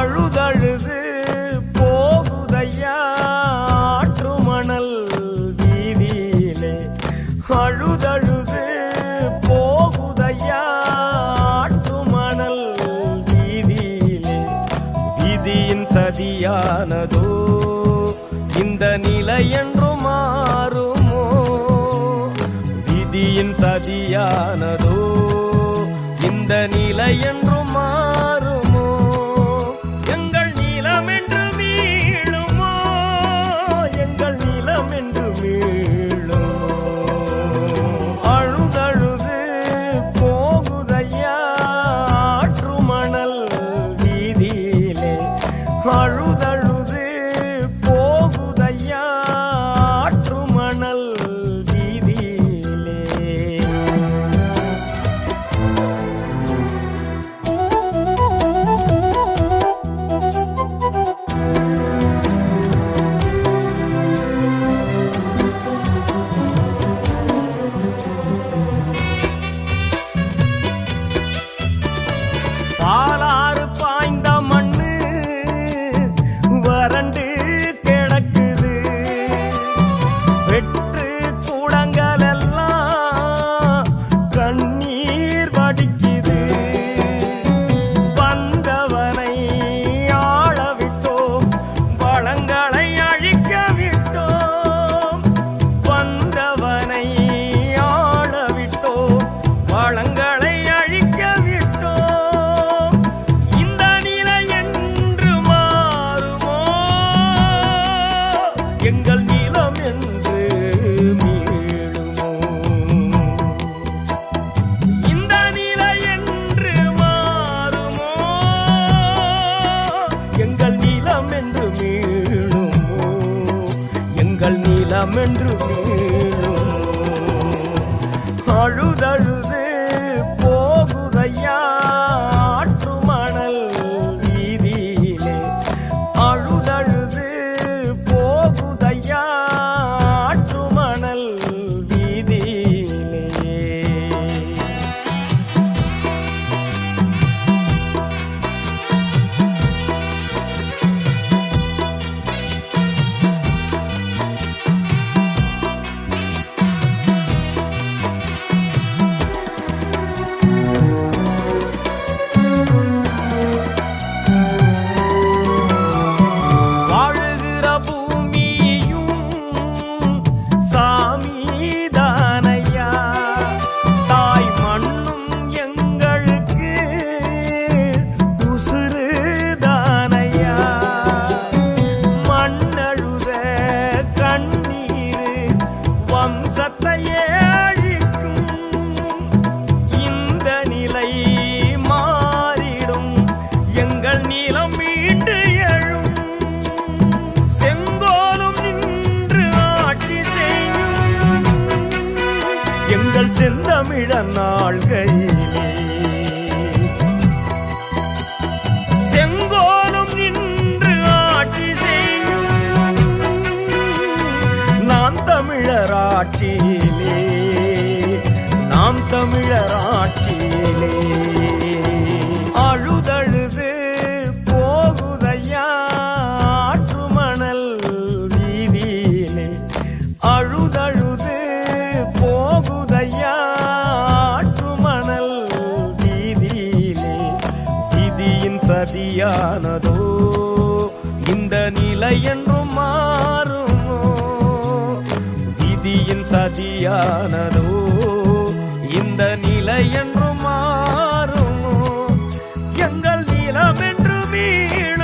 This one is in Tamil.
அழுதழுது போகுதையா? ஆற்று மணல் வீதியிலே அழுதழுது போகுதையா? ஆற்று மணல் வீதியிலே விதியின் சதியானதோ? இந்த நிலை என்று மாறுமோ? விதியின் சதியானதோ? இந்த நிலை என்று மாறுமோ கண்கள் நிலம் என்று மீளுமோ செந்தமிழ நாள்களிலே செங்கோலும் நின்று ஆட்சி செய்யும் நாம் தமிழராட்சியிலே நாம் தமிழராட்சி விதியின் இந்த நிலை என்றும் மாறுமோ? விதியின் சதியானதோ? இந்த நிலை என்றும் மாறுமோ? எங்கள் நிலம் என்று மீளும்